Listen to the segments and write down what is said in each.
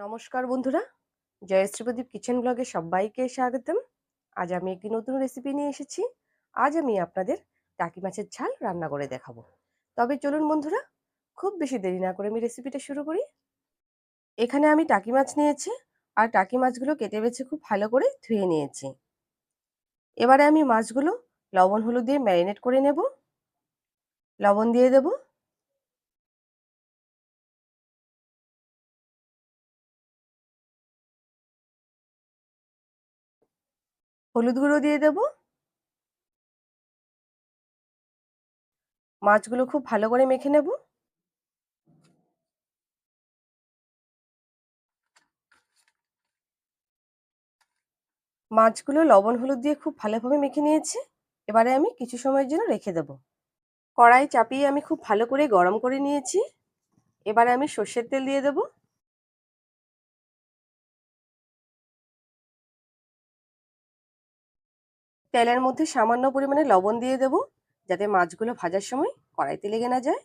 নমস্কার বন্ধুরা। জয়শ্রী প্রদীপ কিচেন ব্লগে সবাইকে স্বাগতম। আজ আমি একটি নতুন রেসিপি নিয়ে এসেছি। আজ আমি আপনাদের টাকি মাছের ঝাল রান্না করে দেখাবো। তবে চলুন বন্ধুরা, খুব বেশি দেরি না করে আমি রেসিপিটা শুরু করি। এখানে আমি টাকি মাছ নিয়েছি আর টাকি মাছগুলো কেটে বেছে খুব ভালো করে ধুয়ে নিয়েছি। এবারে আমি মাছগুলো লবণ, হলুদ দিয়ে ম্যারিনেট করে নেব। লবণ দিয়ে দেবো। হলুদ গুঁড়ো দিয়ে দেব। মাছগুলো খুব ভালো করে মেখে নেব। মাছগুলো লবণ হলুদ দিয়ে খুব ভালোভাবে মেখে নিয়েছি। এবারে আমি কিছু সময়ের জন্য রেখে দেব। কড়াই চাপিয়ে আমি খুব ভালো করে গরম করে নিয়েছি। এবারে আমি সর্ষের তেল দিয়ে দেবো। তেলের মধ্যে সামান্য পরিমাণে লবণ দিয়ে দেব, যাতে মাছগুলো ভাজার সময় কড়াইতে লেগে না যায়।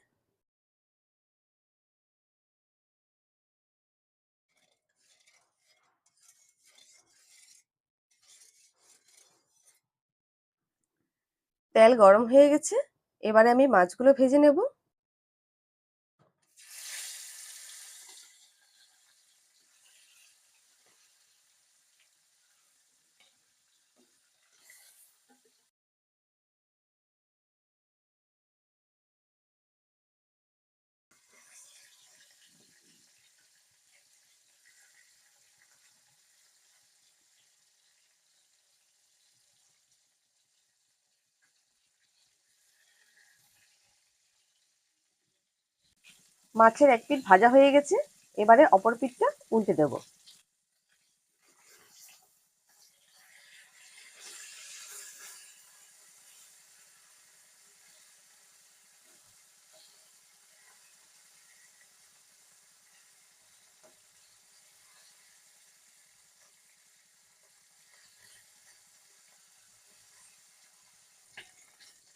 তেল গরম হয়ে গেছে, এবারে আমি মাছগুলো ভেজে নেব। মাছের এক পিঠ ভাজা হয়ে গেছে, এবারে অপর পিঠটা উল্টে দেব।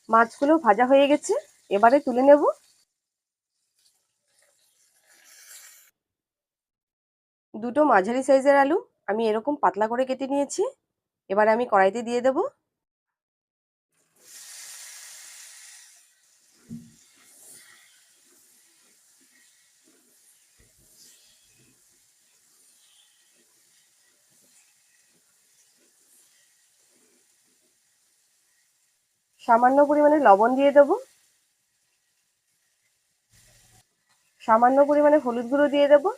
মাছগুলো ভাজা হয়ে গেছে, এবারে তুলে নেব। দুটো মাঝারি সাইজের আলু আমি এরকম পাতলা করে কেটে নিয়েছি। এবার আমি কড়াইতে দিয়ে দেব। সামান্য পরিমাণে লবণ দিয়ে দেব। সামান্য পরিমাণে হলুদ গুঁড়ো দিয়ে দেবো।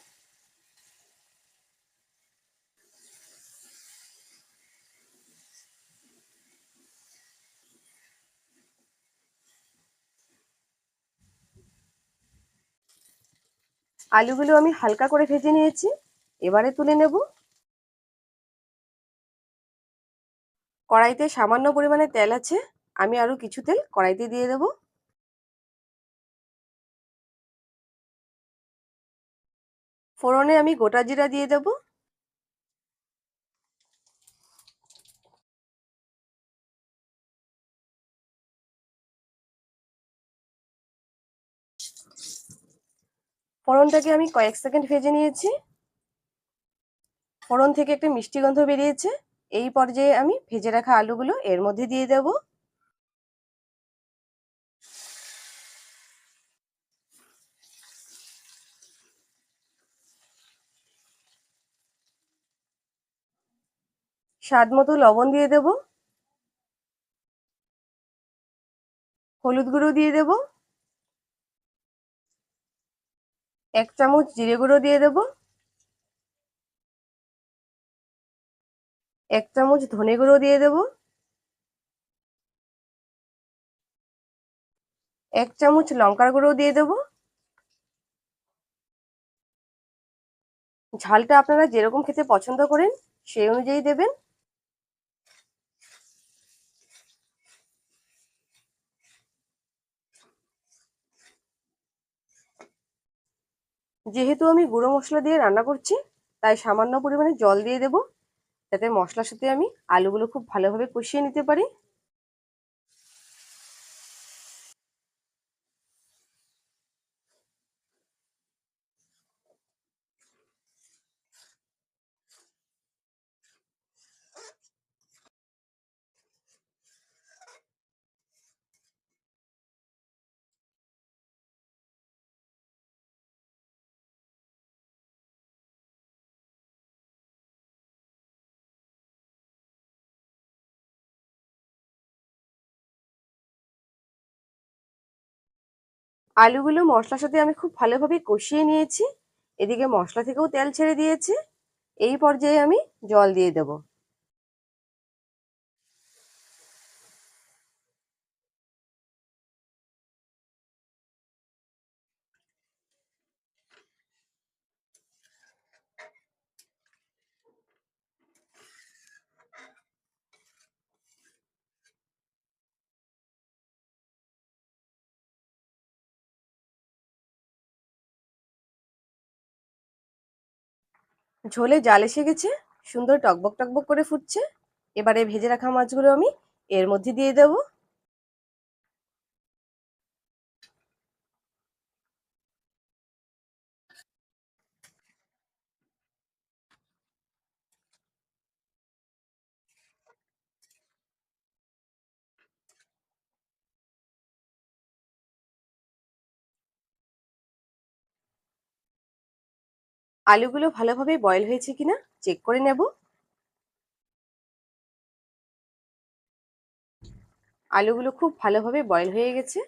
আলুগুলো আমি হালকা করে ভেজে নিয়েছি। এবারে তুলে নেব। কড়াইতে সামান্য পরিমাণে তেল আছে। আমি আরও কিছু তেল কড়াইতে দিয়ে দেব। ফোড়নে আমি গোটা জিরা দিয়ে দেব। ফোড়নটাকে আমি কয়েক সেকেন্ড ভেজে নিয়েছি। ফোড়ন থেকে একটা মিষ্টি গন্ধ বেরিয়েছে। এই পর্যায়ে আমি ভেজে রাখা আলুগুলো এর মধ্যে দিয়ে দেব। স্বাদ মতো লবণ দিয়ে দেব। হলুদ গুঁড়ো দিয়ে দেব। এক চামচ জিরে গুঁড়ো দিয়ে দেব। এক চামচ ধনে গুঁড়ো দিয়ে দেব। এক চামচ লঙ্কার গুঁড়ো দিয়ে দেব। ঝালটা আপনারা যেরকম খেতে পছন্দ করেন সেই অনুযায়ী দেবেন। যেহেতু আমি গুঁড়ো মশলা দিয়ে রান্না করছি, তাই সামান্য পরিমাণে জল দিয়ে দেব। যাতে মশলার সাথে আমি আলুগুলো খুব ভালোভাবে কষিয়ে নিতে পারি। আলুগুলো মশলার সাথে আমি খুব ভালোভাবে কষিয়ে নিয়েছি। এদিকে মশলা থেকেও তেল ছেড়ে দিয়েছে। এই পর্যায়ে আমি জল দিয়ে দেব। ঝোলে জাল এসে গেছে, সুন্দর টকবক টকবক করে ফুটছে। এবারে ভেজে রাখা মাছগুলো আমি এর মধ্যে দিয়ে দেব। আলুগুলো ভালোভাবে বয়েল হয়েছে কিনা চেক করে নেব। আলুগুলো খুব ভালোভাবে বয়েল হয়ে গেছে।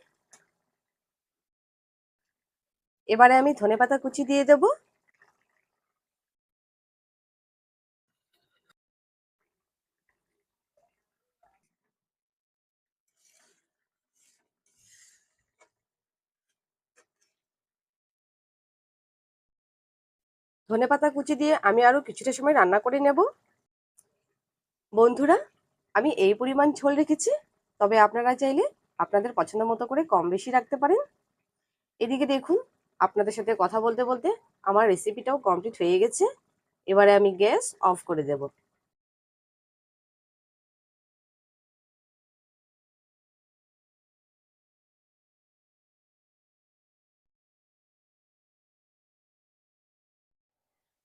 এবারে আমি ধনেপাতা কুচি দিয়ে দেব। ধনেপাতা কুচি দিয়ে আমি আরও কিছুটা সময় রান্না করে নেব। বন্ধুরা, আমি এই পরিমাণ ঝোল রেখেছি, তবে আপনারা চাইলে আপনাদের পছন্দ মতো করে কম বেশি রাখতে পারেন। এদিকে দেখুন, আপনাদের সাথে কথা বলতে বলতে আমার রেসিপিটাও কমপ্লিট হয়ে গেছে। এবারে আমি গ্যাস অফ করে দেব।